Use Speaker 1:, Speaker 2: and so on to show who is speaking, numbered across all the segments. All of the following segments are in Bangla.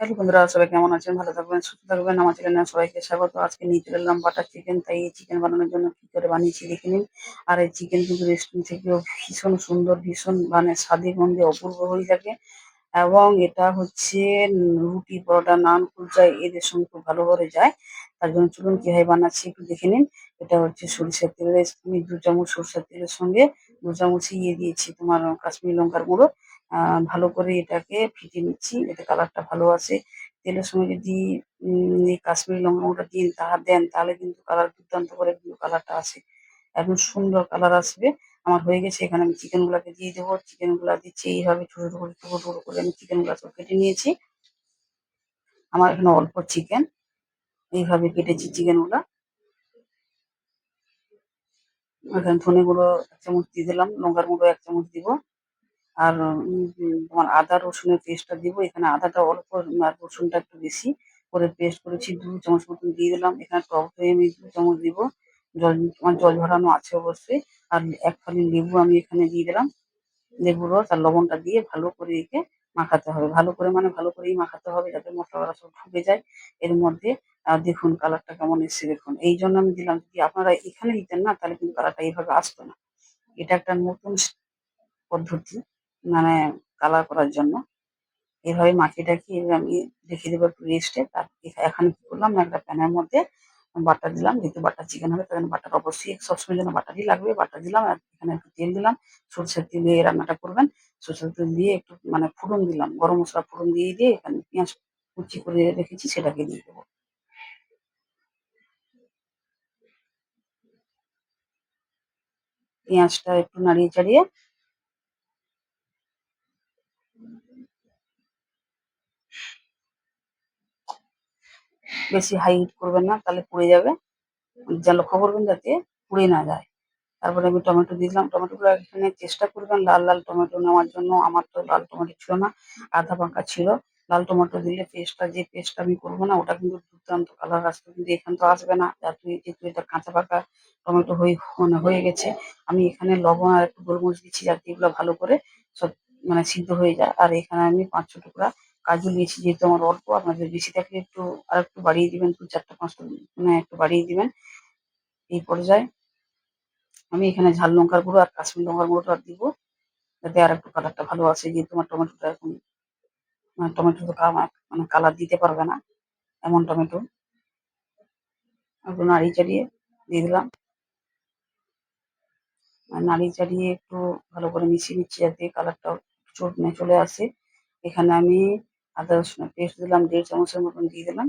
Speaker 1: হ্যালো বন্ধুরা, সবাই কেমন আছেন? ভালো থাকবেন, সুস্থ থাকবেন। আমার চ্যানেলে সবাইকে স্বাগত। আজকে নিয়ে চলে এলাম বাটার চিকেন তাই এই চিকেন বানানোর জন্য কি করে বানিয়েছি দেখে নিন। আর এই চিকেন কিন্তু রেস্টুরেন্ট থেকেও ভীষণ সুন্দর, ভীষণ মানে স্বাদে, গন্ধে অপূর্ব হয়ে থাকে। এবং এটা হচ্ছে রুটি পরোটা, নান, কুলচা এদের সঙ্গে খুব ভালো করে যায়। তার জন্য চলুন কীভাবে বানাচ্ছি একটু দেখে নিন। এটা হচ্ছে সরিষার তেলের দু চামচ সরিষার তেলের সঙ্গে দু চামচ ইয়ে দিয়েছি তোমার কাশ্মীর লঙ্কার গুঁড়ো। ভালো করে এটাকে ফেটে নিচ্ছি এতে কালারটা ভালো আসে। তেলের সঙ্গে যদি, উম, এই কাশ্মীরি লঙ্কা গুঁড়োটা দিন তা দেন, তাহলে কিন্তু কালার দুর্দান্ত করে কিন্তু কালারটা আসে। একদম সুন্দর কালার আসবে। আমার হয়ে গেছে, এখানে আমি চিকেন গুলাকে দিয়ে দেবো। চিকেনগুলা দিচ্ছি, এইভাবে ছোট ছোট করে টুকরো টুকরো করে আমি চিকেনগুলা সব কেটে নিয়েছি। আমার এখানে অল্প চিকেন, এইভাবে কেটেছি চিকেনগুলা এখানে ধনে গুঁড়ো এক চামচ দিয়ে দিলাম, লঙ্কার গুঁড়ো এক চামচ দিব। আর তোমার আদা, রসুনের পেস্টটা দিব। এখানে আদাটা অল্প আর রসুনটা একটু বেশি করে পেস্ট করেছি। দু চামচ মতন দিয়ে দিলাম। এখানে টক দই আমি দু চামচ দিব। জল, তোমার জল ঝরানো আছে অবশ্যই। আর এক ফালি লেবু আমি এখানে দিয়ে দিলাম। লেবুর রস আর লবণটা দিয়ে ভালো করে একে মাখাতে হবে। ভালো করে মানে ভালো করেই মাখাতে হবে যাতে মশলাটা সব ঢুকে যায়। এর মধ্যে দেখুন কালারটা কেমন এসছে, দেখুন। এই জন্য আমি দিলাম, যদি আপনারা এখানে দিতেন না, তাহলে কিন্তু কালারটা এইভাবে আসতো না। এটা একটা নতুন পদ্ধতি। মানে কালার করার জন্য। এভাবে টাখিয়ে আমি রেখে দেবো একটু রেস্টে তার এখা- এখন কি করলাম, একটা প্যানের মধ্যে বাটার দিলাম। যেহেতু বাটার চিকেন হবে, তাহলে বাটার অবশ্যই সবসময় যেন বাটারই লাগবে। বাটার দিলাম এখানে একটু তেল দিলাম। সরষের তেল দিয়ে রান্নাটা করবেন। সরষের তেল দিয়ে একটু মানে ফোড়ন দিলাম। গরম মশলা ফোড়ন দিয়ে দিয়ে এখানে পেঁয়াজ কুচি করে রেখেছি, সেটাকে দিয়ে দেবো। পেঁয়াজটা একটু নাড়িয়ে চাড়িয়ে বেশি হাই হিট করবেন না, তাহলে পুড়ে যাবে। যা লক্ষ্য করবেন যাতে পুড়ে না যায়। তারপরে আমি টমেটো দিলাম। টমেটোগুলো এখানে চেষ্টা করবেন লাল লাল টমেটো নেওয়ার জন্য। আমার তো লাল টমেটো ছিল না, আধা পাকা ছিল। লাল টমেটো দিলে পেস্টটা, যে পেস্টটা আমি করব না, ওটা কিন্তু দুর্দান্ত কালার আসবে। কিন্তু এখানে তো আসবে না। যেহেতু যেহেতু এটা কাঁচা পাকা টমেটো হয়ে মানে হয়ে গেছে, আমি এখানে লবণ আর একটু গোলমরিচ দিচ্ছি যাতে এগুলো ভালো করে সব মানে সিদ্ধ হয়ে যায়। আর এখানে আমি পাঁচ ছ টুকরা কাজু নিয়েছি, যেহেতু আমার অল্প, আপনাদের বেশি থাকলে একটু আর একটু বাড়িয়ে দিবেন, দু চারটা, পাঁচটা মানে একটু বাড়িয়ে দিবেন। এই পর্যায়ে আমি এখানে ঝাল লঙ্কার গুঁড়ো আর কাশ্মীর লঙ্কার গুঁড়োটা আর দিব, যাতে আর একটু কালারটা ভালো আসে, যেহেতু আমার টমেটোটা এখন মানে টমেটো তো মানে কালার দিতে পারবে না, এমন টমেটো। একটু নাড়িয়ে চাড়িয়ে দিয়ে দিলাম। নাড়ি চাড়িয়ে একটু ভালো করে মিশিয়ে নিচ্ছি, যাতে কালারটা চটনে চলে আসে। এখানে আমি আদা রসুনের পেস্ট দিলাম, দেড় চামচের মতন দিয়ে দিলাম।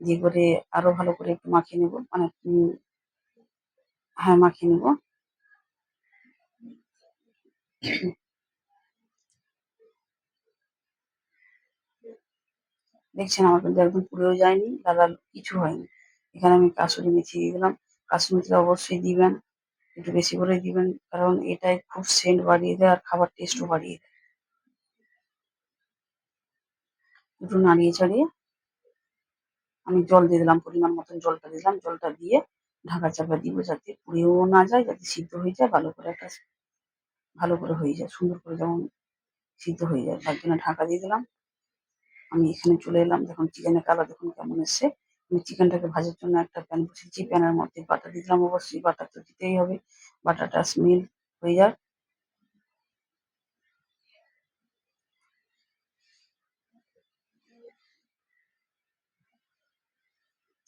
Speaker 1: দিয়ে করে আরও ভালো করে একটু মাখিয়ে নেব মানে হ্যাঁ মাখিয়ে নেব। দেখছেন, আমার কিন্তু একদম পুড়েও যায়নি লাল লাল কিছু হয়নি। এখানে আমি কাসুরি মেথি দিয়ে দিলাম। কাসুরি মেথিটা অবশ্যই দিবেন, একটু বেশি করে দিবেন, কারণ এটাই খুব সেন্ট বাড়িয়ে দেয় আর খাবার টেস্টও বাড়িয়ে দেয়। একটু নাড়িয়ে চাড়িয়ে আমি জল দিয়ে দিলাম, পরিমাণ মতন জলটা দিলাম, জলটা দিয়ে ঢাকা চাপা দিব যাতে পুড়েও না যায়, যাতে সিদ্ধ হয়ে যায়, ভালো করে একটা ভালো করে হয়ে যায়, সুন্দর করে যেমন সিদ্ধ হয়ে যায়। তার জন্য ঢাকা দিয়ে দিলাম। আমি এখানে চলে এলাম। দেখুন, চিকেনের কালার দেখুন কেমন এসছে। আমি চিকেনটাকে ভাজার জন্য একটা প্যান বসিয়েছি। প্যানের মধ্যে বাটা দিলাম অবশ্যই। বাটার তো দিতেই হবে। বাটারটা স্মেল হয়ে যায়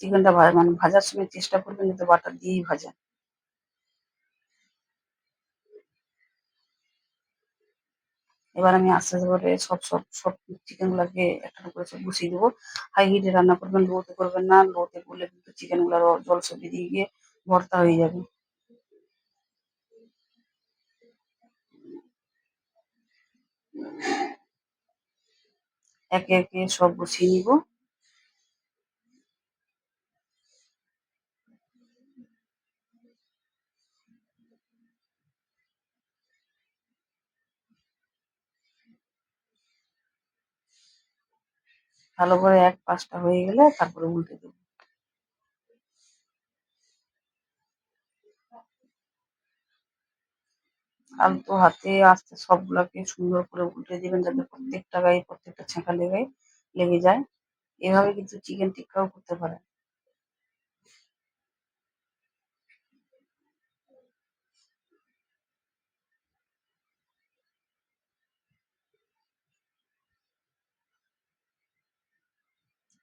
Speaker 1: চিকেনটা মানে ভাজার সময় চেষ্টা করবেন যাতে বাটার দিয়েই ভাজা এবার আমি আস্তে আস্তে করে সব সব সব চিকেন গুলাকে একটা করে সব বসিয়ে দেবো। হাই হিটে রান্না করবেন, লোতে করবেন না, লোতে করলে কিন্তু চিকেনগুলার জল সব দিয়ে গিয়ে ভর্তা হয়ে যাবে। একে একে সব বসিয়ে নিব। ভালো করে এক পাশটা হয়ে গেলে তারপরে উল্টে দেব। আলতো হাতে আস্তে সবগুলাকে সুন্দর করে উল্টে দিবেন যাতে প্রত্যেকটা গায়ে প্রত্যেকটা ছ্যাঁকা লেগে লেগে যায়। এভাবে কিন্তু চিকেন টিক্কাও করতে পারেন।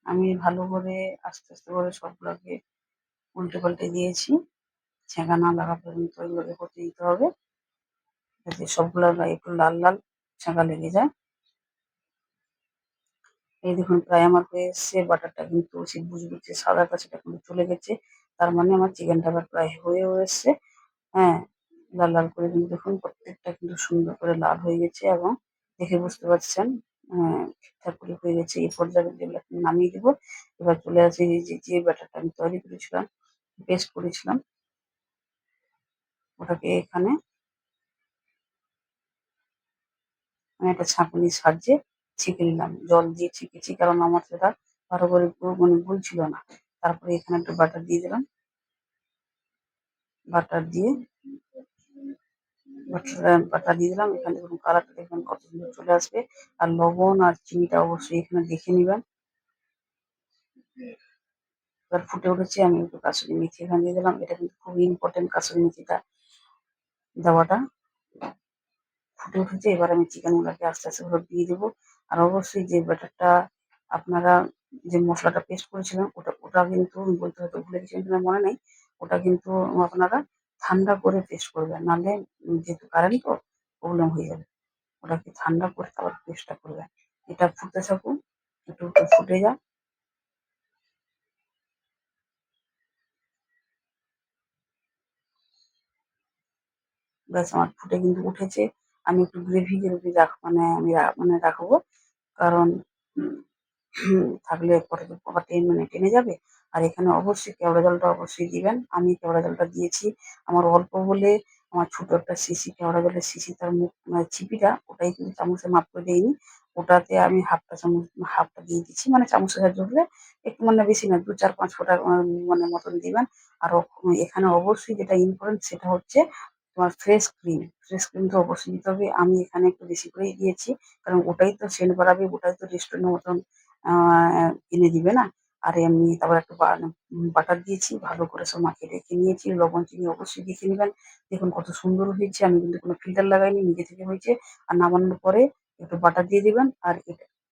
Speaker 1: আমি ভালো করে আস্তে আস্তে করে সবগুলোকে উল্টে পাল্টে দিয়েছি। ছেঁকা না লাগা পর্যন্ত এগুলোকে করতে দিতে হবে। যাতে সবগুলোর গায়ে একটু লাল লাল ছেঁকা লেগে যায়। এই দেখুন, প্রায় আমার হয়ে এসছে বাটারটা কিন্তু সেই বুজবুজে সাদা সেটা কিন্তু চলে গেছে। তার মানে আমার চিকেনটা আবার প্রায় হয়েও এসছে। হ্যাঁ লাল লাল করে কিন্তু দেখুন, প্রত্যেকটা কিন্তু সুন্দর করে লাল হয়ে গেছে এবং দেখে বুঝতে পারছেন ঠিকঠাক করে হয়ে গেছে এই পর্যায়ে যেগুলো নামিয়ে দেবো। এবার চলে আসে এই যে যে ব্যাটারটা আমি তৈরি করেছিলাম পেস্ট করেছিলাম, ওটাকে এখানে আমি একটা ছাঁকুনির সাহায্যে ছেঁকে নিলাম। জল দিয়ে ছেঁকেছি, কারণ আমার সেটা ভালো করে মানে গুলছিল না। তারপরে এখানে একটু বাটার দিয়ে দিলাম। বাটার দিয়ে দিলাম। এখানে দেখুন কালারটা দেখবেন কত সুন্দর চলে আসবে। আর লবণ আর চিনিটা অবশ্যই এখানে দেখে নিবেন। এবার ফুটে উঠেছে, আমি একটু কাসুরি মেথি এখানে দিয়ে দিলাম। এটা কিন্তু খুব ইম্পর্টেন্ট কাসুরি মেথিটা দেওয়াটা। ফুটে উঠেছে, এবার আমি চিকেন গুলাকে আস্তে আস্তে করে দিয়ে দেবো। আর অবশ্যই যে ব্যাটারটা আপনারা যে মশলাটা পেস্ট করেছিলেন, ওটা ওটা কিন্তু বলতে হয়তো ভুলে গেছি কিনা মনে নেই। ওটা কিন্তু আপনারা ঠান্ডা করে পেস্ট করবেন নাহলে যেহেতু কারেন্ট তো প্রবলেম হয়ে যাবে। ওটাকে ঠান্ডা করে তারপর পেস্টটা করবেন এটা ফুটতে থাকুন একটু একটু ফুটে যাক। ব্যাস, আমার ফুটে কিন্তু উঠেছে। আমি একটু গ্রেভি গ্রেভি রাখ মানে আমি মানে রাখব। কারণ থাকলে পরে আবার টেনে মানে টেনে যাবে। আর এখানে অবশ্যই কেওড়া জলটা অবশ্যই দিবেন। আমি কেওড়া জলটা দিয়েছি। আমার অল্প বলে আমার ছোট একটা শিশি, কেওড়া জলের শিশি, তার মুখ মানে চিপিটা ওটাই কিন্তু চামচে মাপ করে দিইনি। ওটাতে আমি হাফটা চামচ হাফটা দিয়ে দিচ্ছি। মানে চামচের সাহায্যে হলে একটু মানে বেশি না দু, চার, পাঁচ ফোটা মানে মতন দিবেন। আর এখানে অবশ্যই যেটা ইম্পর্টেন্ট সেটা হচ্ছে তোমার ফ্রেশ ক্রিম ফ্রেশ ক্রিম তো অবশ্যই দিতে হবে। আমি এখানে একটু বেশি করেই দিয়েছি। কারণ ওটাই তো সেন্ট বাড়াবে ওটাই তো রেস্টুরেন্টের মতন এনে দিবে না? আর এমনি তারপর একটু বাটার দিয়েছি, ভালো করে সব মাখিয়ে রেখে নিয়েছি, লবণ চিনি অবশ্যই দেখে নেবেন। দেখুন কত সুন্দর হয়েছে, আমি কিন্তু কোনো ফিল্টার লাগাইনি, নিজে থেকে হয়েছে। আর নামানোর পরে একটু বাটার দিয়ে দেবেন, আর এটা